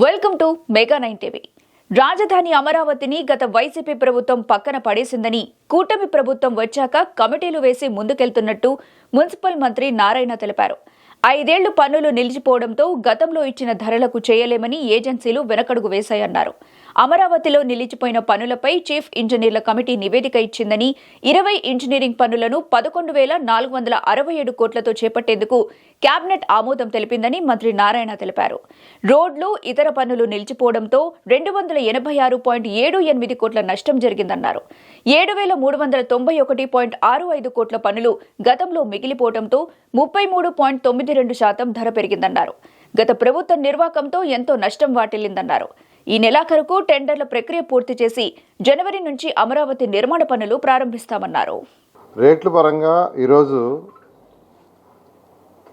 Welcome to mega nine TV. రాజధాని అమరావతిని గత వైసీపీ ప్రభుత్వం పక్కన పడేసిందని కూటమి ప్రభుత్వం వచ్చాక కమిటీలు వేసి ముందుకెళ్తున్నట్టు మున్సిపల్ మంత్రి నారాయణ తెలిపారు. ఐదేళ్ళు పన్నులు నిలిచిపోవడంతో గతంలో ఇచ్చిన ధరలకు చేయలేమని ఏజెన్సీలు వెనకడుగు వేశాయన్నారు. అమరావతిలో నిలిచిపోయిన పనులపై చీఫ్ ఇంజనీర్ల కమిటీ నివేదిక ఇచ్చిందని ఇరవై ఇంజనీరింగ్ పనులను పదకొండు వేల నాలుగు వందల అరవై ఏడు కోట్లతో చేపట్టేందుకు కేబినెట్ ఆమోదం తెలిపిందని మంత్రి నారాయణ తెలిపారు. రోడ్లు ఇతర పనులు నిలిచిపోవడంతో రెండు వందల ఎనభై ఆరు పాయింట్ ఏడు ఎనిమిది కోట్ల నష్టం జరిగిందన్నారు. ఏడు వేల మూడు వందల తొంభై ఒకటి పాయింట్ ఆరు ఐదు కోట్ల పనులు గతంలో మిగిలిపోవడంతో ముప్పై మూడు పాయింట్ తొమ్మిది రెండు శాతం ధర పెరిగిందన్నారు. గత ప్రభుత్వ నిర్వాకంతో ఎంతో నష్టం వాటిల్లిందన్నారు. ఈ నెలాఖరుకు టెండర్ల ప్రక్రియ పూర్తి చేసి జనవరి నుంచి అమరావతి నిర్మాణ పనులు ప్రారంభిస్తామన్నారు. రేట్ల పరంగా ఈరోజు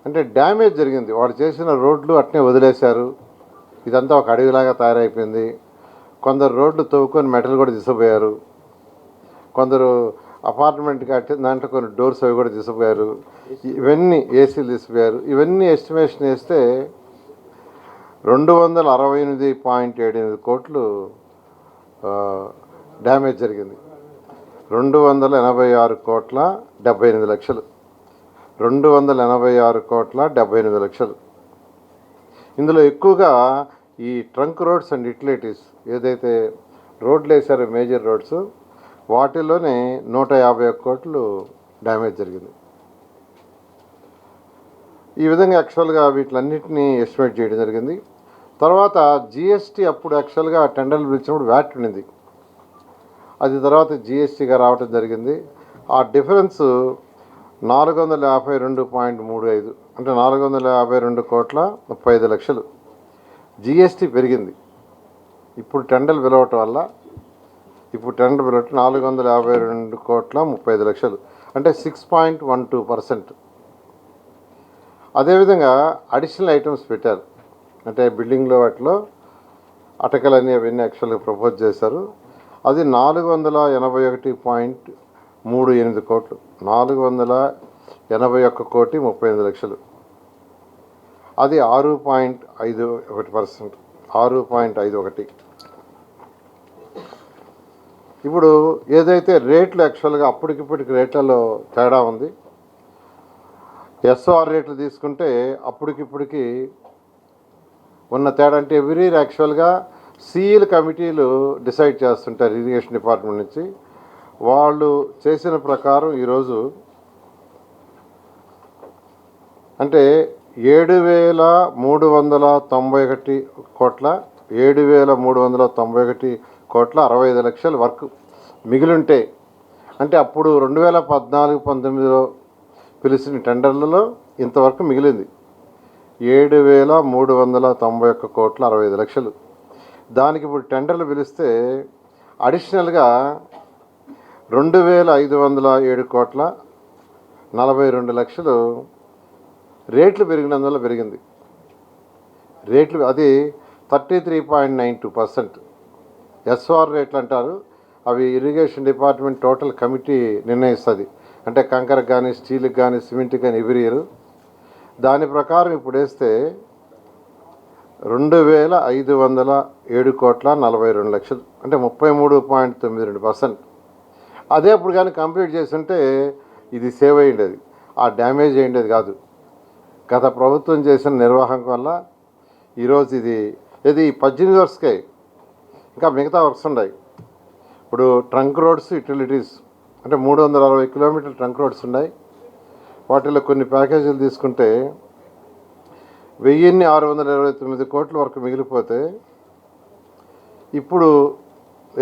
అంటే డ్యామేజ్ జరిగింది. వాడు చేసిన రోడ్లు అట్నే వదిలేశారు. ఇదంతా ఒక అడవిలాగా తయారైపోయింది. కొందరు రోడ్లు తవ్వుకొని మెటల్ కూడా తీసిపోయారు. కొందరు అపార్ట్మెంట్ కట్టి దాంట్లో కొన్ని డోర్స్ అవి కూడా తీసిపోయారు. ఇవన్నీ ఏసీలు తీసిపోయారు. ఇవన్నీ ఎస్టిమేషన్ వేస్తే రెండు వందల అరవై ఎనిమిది పాయింట్ ఏడు ఎనిమిది కోట్లు డ్యామేజ్ జరిగింది. రెండు వందల ఎనభై ఆరు కోట్ల డెబ్బై ఎనిమిది లక్షలు. రెండు వందల ఎనభై ఆరు కోట్ల డెబ్బై ఎనిమిది లక్షలు. ఇందులో ఎక్కువగా ఈ ట్రంక్ రోడ్స్ అండ్ యుటిలిటీస్ ఏదైతే రోడ్లు వేసారో మేజర్ రోడ్స్ వాటిలోనే నూట యాభై ఒక్క కోట్లు డ్యామేజ్ జరిగింది. ఈ విధంగా యాక్చువల్గా వీటిలన్నింటినీ ఎస్టిమేట్ చేయడం జరిగింది. తర్వాత జిఎస్టీ అప్పుడు యాక్చువల్గా టెండర్లు పిలిచినప్పుడు వ్యాట్ ఉండింది. అది తర్వాత జిఎస్టీగా రావటం జరిగింది. ఆ డిఫరెన్స్ నాలుగు వందల యాభై రెండు పాయింట్ మూడు ఐదు అంటే నాలుగు వందల యాభై రెండు కోట్ల ముప్పై ఐదు లక్షలు జిఎస్టీ పెరిగింది. ఇప్పుడు టెండర్లు పిలవటం వల్ల ఇప్పుడు టెండర్ పిలవటం నాలుగు వందల యాభై రెండు కోట్ల ముప్పై ఐదు లక్షలు అంటే six point one two percent అదేవిధంగా అడిషనల్ ఐటమ్స్ పెట్టారు. అంటే బిల్డింగ్లో వాటిలో అటకలన్నీ అవన్నీ యాక్చువల్గా ప్రపోజ్ చేశారు. అది నాలుగు వందల ఎనభై ఒకటి పాయింట్ మూడు ఎనిమిది కోట్లు. నాలుగు వందల ఎనభై ఒక్క కోటి ముప్పై ఎనిమిది లక్షలు. అది ఆరు పాయింట్ ఐదు ఒకటి పర్సెంట్. ఆరు పాయింట్ ఐదు ఒకటి. ఇప్పుడు ఏదైతే రేట్లు యాక్చువల్గా అప్పటికిప్పటికి రేట్లలో తేడా ఉంది ఎస్ఓఆర్ రేట్లు తీసుకుంటే అప్పటికిప్పటికి ఉన్న తేడా అంటే ఎవ్రీ యాక్చువల్గా సీఈల కమిటీలు డిసైడ్ చేస్తుంటారు ఇరిగేషన్ డిపార్ట్మెంట్ నుంచి. వాళ్ళు చేసిన ప్రకారం ఈరోజు అంటే ఏడు వేల మూడు వందల తొంభై ఒకటి కోట్ల ఏడు వేల మూడు వందల తొంభై ఒకటి కోట్ల అరవై ఐదు లక్షల వర్క్ మిగిలింటే అంటే అప్పుడు రెండు వేల పద్నాలుగు పంతొమ్మిదిలో పిలిచిన టెండర్లలో ఇంతవరకు మిగిలింది. ఏడు వేల మూడు వందల తొంభై ఒక్క కోట్ల అరవై ఐదు లక్షలు. దానికి ఇప్పుడు టెండర్లు పిలిస్తే అడిషనల్గా రెండు వేల ఐదు వందల ఏడు కోట్ల నలభై రెండు లక్షలు రేట్లు పెరిగినందువల్ల పెరిగింది. రేట్లు అది thirty three point nine two percent. SR రేట్లు అంటారు. అవి ఇరిగేషన్ డిపార్ట్మెంట్ టోటల్ కమిటీ నిర్ణయిస్తుంది. అంటే కంకర కానీ స్టీల్కి కానీ సిమెంట్కి కానీ ఎవిరియరు దాని ప్రకారం ఇప్పుడు వేస్తే రెండు వేల ఐదు వందల ఏడు కోట్ల నలభై రెండు లక్షలు అంటే ముప్పై మూడు పాయింట్ తొమ్మిది రెండు పర్సెంట్. అదే ఇప్పుడు కానీ కంప్లీట్ చేస్తుంటే ఇది సేవ్ అయ్యేది ఆ డ్యామేజ్ అయ్యిండేది కాదు. గత ప్రభుత్వం చేసిన నిర్వాహం వల్ల ఈరోజు ఇది ఇది పద్దెనిమిది వర్క్స్కే ఇంకా మిగతా వర్క్స్ ఉన్నాయి. ఇప్పుడు ట్రంక్ రోడ్స్ యూటిలిటీస్ అంటే మూడు వందల అరవై కిలోమీటర్ల ట్రంక్ రోడ్స్ ఉన్నాయి. వాటిలో కొన్ని ప్యాకేజీలు తీసుకుంటే వెయ్యిన్ని ఆరు వందల ఇరవై తొమ్మిది కోట్ల వరకు మిగిలిపోతే ఇప్పుడు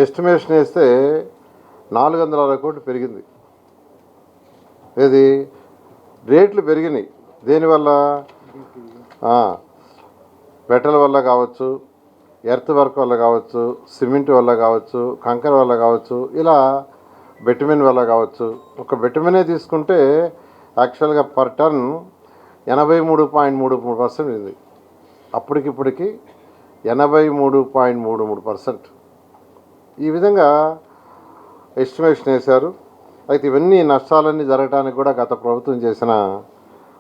ఎస్టిమేషన్ వేస్తే నాలుగు వందల అరవై కోట్లు పెరిగింది. ఏది? రేట్లు పెరిగినాయి. దేనివల్ల మెటల్ వల్ల కావచ్చు ఎర్త్ వర్క్ వల్ల కావచ్చు సిమెంట్ వల్ల కావచ్చు కంకర వల్ల కావచ్చు ఇలా బెటమిన్ వల్ల కావచ్చు. ఒక బెటమినే తీసుకుంటే యాక్చువల్గా పర్ టర్న్ ఎనభై మూడు పాయింట్ మూడు మూడు పర్సెంట్ ఉంది. అప్పటికిప్పటికి ఎనభై మూడు పాయింట్ మూడు మూడు పర్సెంట్ ఈ విధంగా ఎస్టిమేషన్ వేశారు. అయితే ఇవన్నీ నష్టాలన్నీ జరగడానికి కూడా గత ప్రభుత్వం చేసిన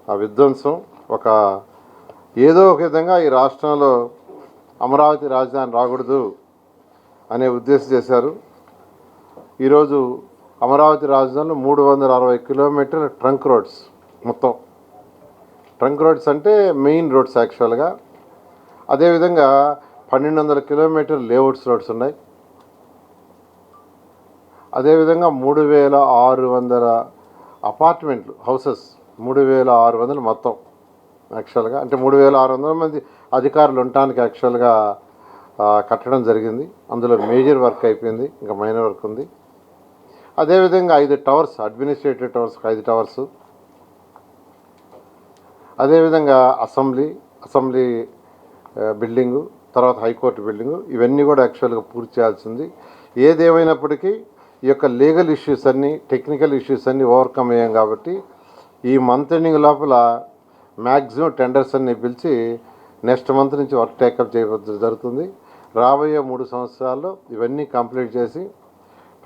ఆ విధ్వంసం ఒక ఏదో ఒక విధంగా ఈ రాష్ట్రంలో అమరావతి రాజధాని రాకూడదు అనే ఉద్దేశం చేశారు. ఈరోజు అమరావతి రాజధానిలో మూడు వందల అరవై కిలోమీటర్ల ట్రంక్ రోడ్స్ మొత్తం. ట్రంక్ రోడ్స్ అంటే మెయిన్ రోడ్స్ యాక్చువల్గా. అదేవిధంగా పన్నెండు వందల కిలోమీటర్ లేఅవుట్స్ రోడ్స్ ఉన్నాయి. అదేవిధంగా మూడు వేల ఆరు వందల అపార్ట్మెంట్లు హౌసెస్ మూడు వేల ఆరు వందలు మొత్తం యాక్చువల్గా. అంటే మూడు వేల ఆరు వందల మంది అధికారులు ఉండటానికి యాక్చువల్గా కట్టడం జరిగింది. అందులో మేజర్ వర్క్ అయిపోయింది. ఇంకా మైనర్ వర్క్ ఉంది. అదేవిధంగా ఐదు టవర్స్ అడ్మినిస్ట్రేటివ్ టవర్స్ ఐదు టవర్స్. అదేవిధంగా అసెంబ్లీ అసెంబ్లీ బిల్డింగు తర్వాత హైకోర్టు బిల్డింగు ఇవన్నీ కూడా యాక్చువల్గా పూర్తి చేయాల్సింది. ఏదేమైనప్పటికీ ఈ యొక్క లీగల్ ఇష్యూస్ అన్నీ టెక్నికల్ ఇష్యూస్ అన్నీ ఓవర్కమ్ అయ్యాం కాబట్టి ఈ మంత్ ఎండింగ్ లోపల మ్యాక్సిమం టెండర్స్ అన్ని పిలిచి నెక్స్ట్ మంత్ నుంచి వర్క్ టేకప్ చేయబోతు జరుగుతుంది. రాబోయే మూడు సంవత్సరాల్లో ఇవన్నీ కంప్లీట్ చేసి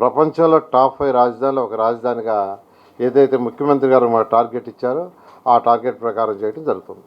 ప్రపంచంలో టాప్ ఫైవ్ రాజధానిలో ఒక రాజధానిగా ఏదైతే ముఖ్యమంత్రి గారు మా టార్గెట్ ఇచ్చారో ఆ టార్గెట్ ప్రకారం చేయడం జరుగుతుంది.